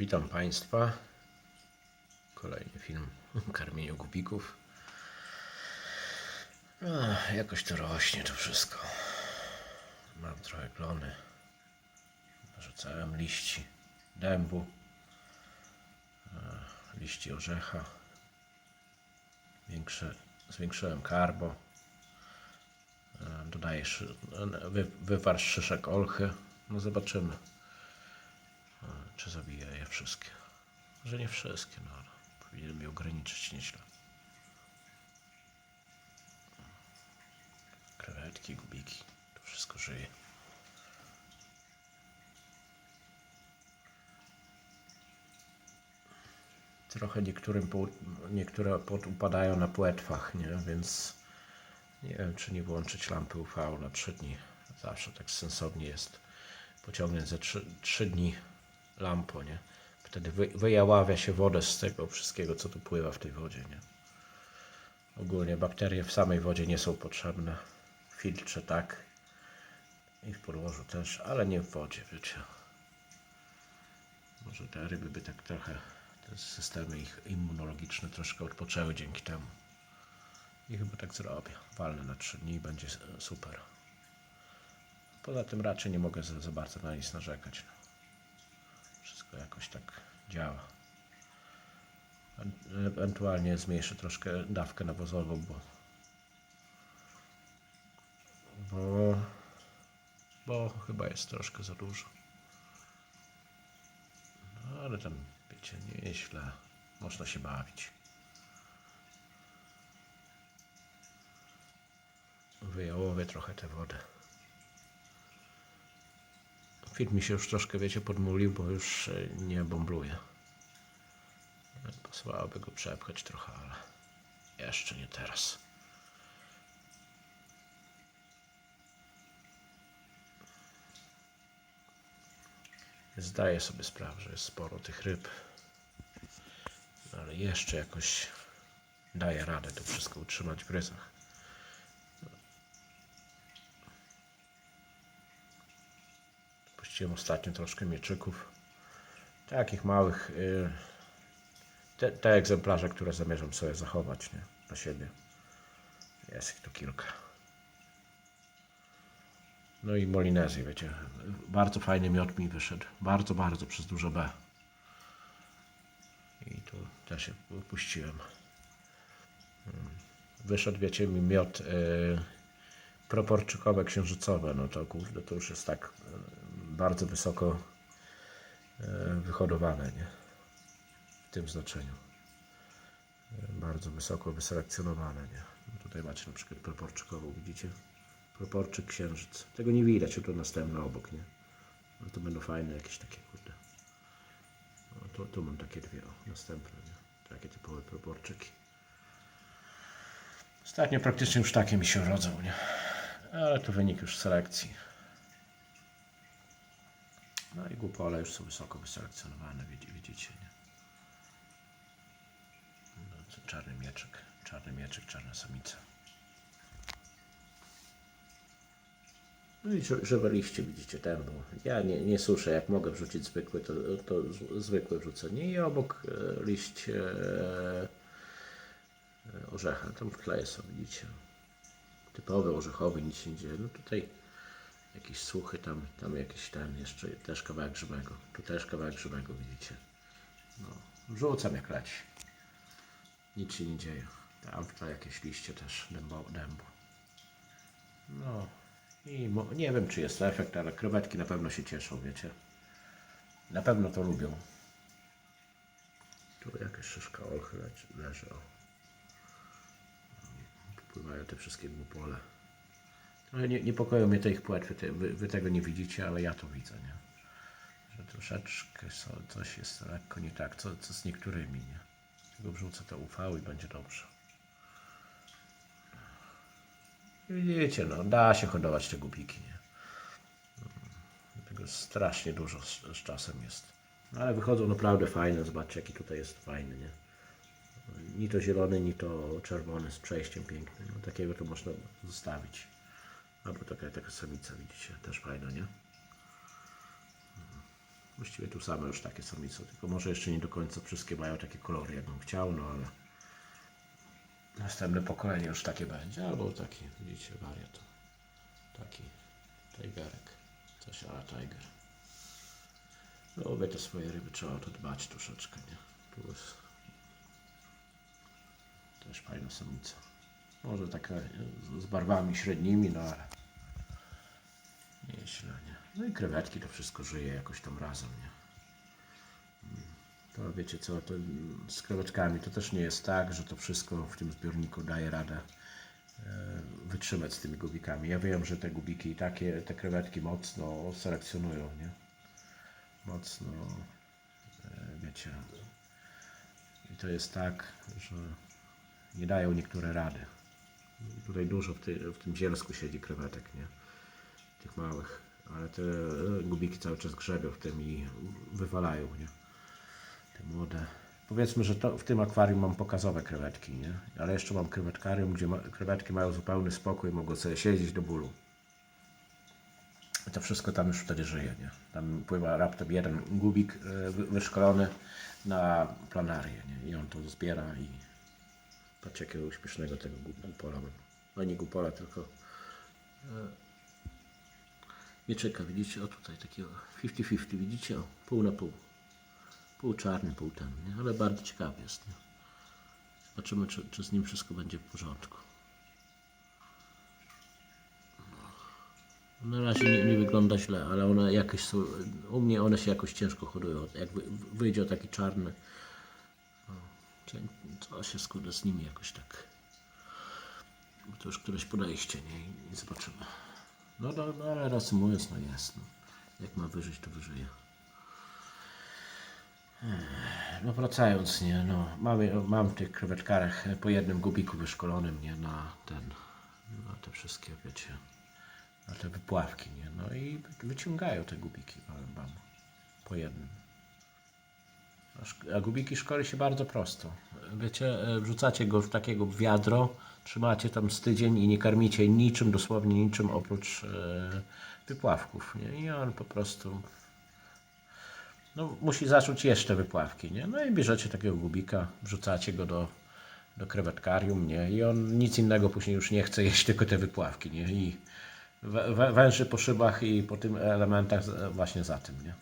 Witam Państwa. Kolejny film o karmieniu gubików. No, jakoś to rośnie to wszystko. Mam trochę klony. Narzucałem liści dębu, e, liści orzecha. Większe, zwiększyłem karbo. E, Dodaję szy, e, wy, wywar z szyszek olchy. No zobaczymy. Czy zabija je wszystkie? Że nie wszystkie, no ale powinienem je ograniczyć nieźle. Krewetki, gubiki, to wszystko żyje. Trochę niektórym po, niektóre upadają na płetwach, nie? Więc nie wiem, czy nie włączyć lampy UV na 3 dni. Zawsze tak sensownie jest pociągnąć za 3, 3 dni lampo, nie? Wtedy wy, wyjaławia się wodę z tego wszystkiego, co tu pływa w tej wodzie, nie? Ogólnie bakterie w samej wodzie nie są potrzebne. W filtrze tak. I w podłożu też, ale nie w wodzie, wiecie. Może te ryby by tak trochę, te systemy ich immunologiczne troszkę odpoczęły dzięki temu. I chyba tak zrobię. Walnę na 3 dni i będzie super. Poza tym raczej nie mogę za, za bardzo na nic narzekać. Wszystko jakoś tak działa. E- Ewentualnie zmniejszę troszkę dawkę nawozową, bo bo, bo chyba jest troszkę za dużo. No ale tam, wiecie, nie jest źle. Można się bawić. Wyjałowię trochę tę wodę. Film mi się już troszkę, wiecie, podmulił, bo już e, nie bombluje. Pasowałoby go przepchać trochę, ale jeszcze nie teraz. Zdaję sobie sprawę, że jest sporo tych ryb, ale jeszcze jakoś daję radę to wszystko utrzymać w ryzach. Puściłem ostatnio troszkę mieczyków. Takich małych. y, Te, te egzemplarze, które zamierzam sobie zachować nie? dla siebie. Jest ich tu kilka. No i Molinezji, wiecie. Bardzo fajny miod mi wyszedł. Bardzo, bardzo przez duże B. I tu też się puściłem. Mm. Wyszedł, wiecie, mi miod. y, proporczykowe księżycowe, no to kurde, to już jest tak bardzo wysoko e, wyhodowane, nie? W tym znaczeniu. E, Bardzo wysoko wyselekcjonowane, nie? Tutaj macie na przykład proporczykową, widzicie? Proporczyk księżyc. Tego nie widać, tu następne obok, nie? No to będą fajne jakieś takie, kurde. No, tu, tu mam takie dwie, o, następne, nie? Takie typowe proporczyki. Ostatnio praktycznie już takie mi się rodzą, nie? Ale to wynik już selekcji. No i głupole już są wysoko wyselekcjonowane, widzi- widzicie, nie? No, czarny mieczek, czarny mieczek, czarna samica. No i ży- żywe liście widzicie, był. Ja nie, nie suszę, jak mogę wrzucić zwykły, to, to z- zwykłe wrzucenie. I obok e, liść e, e, orzecha, tam wkleję sobie, widzicie typowy orzechowy, nic się nie dzieje. No tutaj jakiś suchy, tam, tam jakiś ten jeszcze, też kawałek żywego. Tu też kawałek żywego, widzicie. No, wrzucam jak leci. Nic się nie dzieje. Tam tutaj jakieś liście też dębo, dębu. No i nie wiem czy jest efekt, ale krewetki na pewno się cieszą, wiecie. Na pewno to lubią. Tu jakaś szyszka olchy leży o pływają te wszystkie głupole. No, nie, niepokoją mnie te ich płetwy, te, wy, wy tego nie widzicie, ale ja to widzę, nie? Że troszeczkę so, coś jest lekko nie tak, co, co z niektórymi, nie? Tylko wrzucę to UV i będzie dobrze. Widzicie, no, da się hodować te gupiki, nie? Tego strasznie dużo z, z czasem jest. No, ale wychodzą naprawdę fajne, zobaczcie jaki tutaj jest fajny, nie? Ni to zielony, ni to czerwony z przejściem pięknym. No, takiego to można zostawić. Albo taka, taka samica, widzicie, też fajna, nie? Właściwie tu same już takie samice, tylko może jeszcze nie do końca wszystkie mają takie kolory, jakbym chciał, no ale następne pokolenie już takie będzie, albo taki, widzicie, wariat. Taki tigerek, coś ala tiger. Lubię te swoje ryby, trzeba o to dbać troszeczkę, nie? Jest też fajna samica. Może taka z barwami średnimi, no ale nieźle, nie? No i krewetki to wszystko żyje jakoś tam razem, nie? To wiecie co, to z krewetkami to też nie jest tak, że to wszystko w tym zbiorniku daje radę e, wytrzymać z tymi gubikami. Ja wiem, że te gubiki i takie, te krewetki mocno selekcjonują, nie? Mocno, e, wiecie, i to jest tak, że nie dają niektóre rady. Tutaj dużo w, ty, w tym zielsku siedzi krewetek, nie? Tych małych, ale te e, gubiki cały czas grzebią w tym i wywalają, nie? Te młode. Powiedzmy, że to, w tym akwarium mam pokazowe krewetki, nie? Ale jeszcze mam krewetkarium, gdzie ma, krewetki mają zupełny spokój, mogą sobie siedzieć do bólu. I to wszystko tam już wtedy żyje, nie? Tam pływa raptem jeden gubik e, wy- wyszkolony na planarię, nie? I on to zbiera i patrz jakiego śmiesznego tego gu- gupola mam. No nie gupola, tylko e, mieczyka, widzicie? O tutaj takiego 50-50, widzicie? O, pół na pół. Pół czarny, pół ten, nie? Ale bardzo ciekawy jest, nie? Zobaczymy, czy, czy z nim wszystko będzie w porządku. Na razie nie, nie wygląda źle, ale one jakieś są. U mnie one się jakoś ciężko hodują. Jak wy, wyjdzie taki czarny. Co się składa z nimi jakoś tak. Bo To już któreś podejście, nie? I, zobaczymy. No, no, no ale reasumując, no jest. No. Jak ma wyżyć, to wyżyje. No wracając, nie, no, mamy, mam w tych krewetkarach po jednym gubiku wyszkolonym, nie, na ten, na te wszystkie, wiecie, na te wypławki, nie? No i wy- wyciągają te gubiki, powiem wam, po jednym. A, gubiki szkoli się bardzo prosto. Wiecie, e, wrzucacie go w takiego wiadro, trzymacie tam z tydzień i nie karmicie niczym, dosłownie niczym oprócz e, wypławków, nie? I on po prostu no, musi zacząć jeszcze wypławki, nie? No i bierzecie takiego gubika, wrzucacie go do, do krewetkarium, nie? I on nic innego później już nie chce jeść, tylko te wypławki, nie? I wę- wę- węży po szybach i po tym elementach właśnie za tym, nie?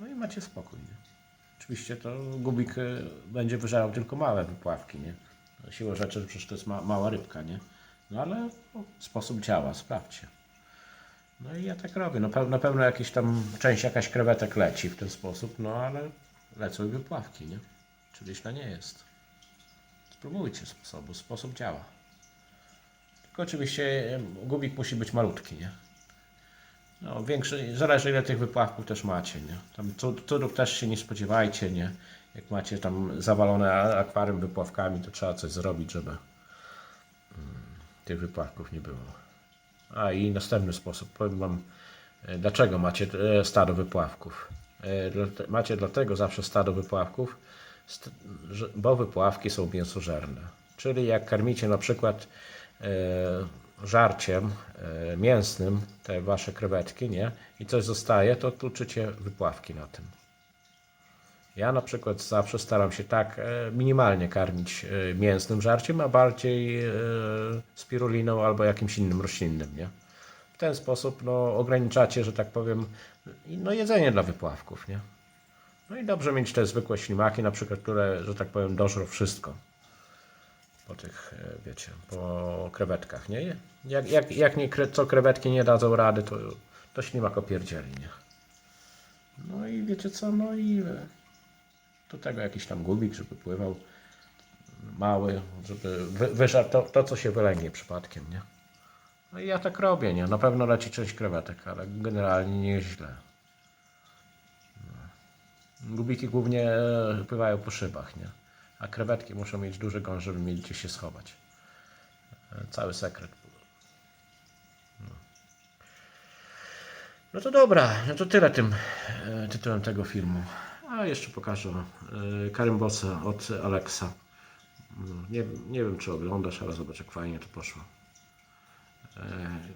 No i macie spokój, nie? Oczywiście to gubik y, będzie wyżerał tylko małe wypławki, nie? Siłą rzeczy, przecież to jest ma, mała rybka, nie? No ale no, sposób działa, sprawdźcie. No i ja tak robię. No, pe- na pewno jakieś tam część jakaś krewetek leci w ten sposób, no ale lecą i wypławki, nie? Czyli źle nie jest. Spróbujcie sposobu, sposób działa. Tylko oczywiście gubik musi być malutki, nie? No, większy, zależy ile tych wypławków też macie, nie? Tam cud- cudów też się nie spodziewajcie, nie? Jak macie tam zawalone akwarium wypławkami, to trzeba coś zrobić, żeby mm, tych wypławków nie było. A i następny sposób, powiem Wam, e, dlaczego macie e, stado wypławków. E, Macie dlatego zawsze stado wypławków, bo wypławki są mięsożerne. Czyli jak karmicie na przykład żarciem mięsnym te Wasze krewetki, nie? I coś zostaje, to tłuczycie wypławki na tym. Ja na przykład zawsze staram się tak e, minimalnie karmić e, mięsnym żarciem, a bardziej e, spiruliną albo jakimś innym roślinnym, nie? W ten sposób no, ograniczacie, że tak powiem, no, jedzenie dla wypławków, nie? No i dobrze mieć te zwykłe ślimaki, na przykład, które, że tak powiem, dożrą wszystko po tych, e, wiecie, po krewetkach, nie? Jak, jak, jak nie, co krewetki nie dadzą rady, to, to ślimak opierdzieli, nie? No i wiecie co, no i e, do tego jakiś tam gubik, żeby pływał mały, żeby wy, wyżarł to, to, co się wylęgnie przypadkiem, nie? No i ja tak robię, nie? Na pewno leci część krewetek, ale generalnie nie jest źle. No. Gubiki głównie e, pływają po szybach, nie? A krewetki muszą mieć duży gąs, żeby mieć gdzie się schować. E, Cały sekret. No. No to dobra, no to tyle tym e, tytułem tego filmu. A jeszcze pokażę e, Karymbosa od Alexa. No, nie, nie wiem czy oglądasz, ale zobacz jak fajnie to poszło.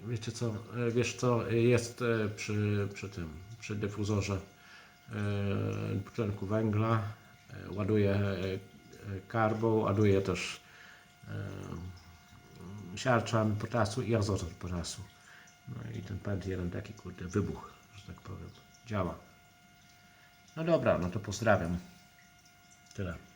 Wiecie co, wiesz co, jest przy, przy tym, przy dyfuzorze węgla, ładuje karbon, ładuje też e, siarczan potasu i azot od potasu. No i ten pęd jeden taki kurde wybuch, że tak powiem. Działa. No dobra, no to pozdrawiam. Tyle.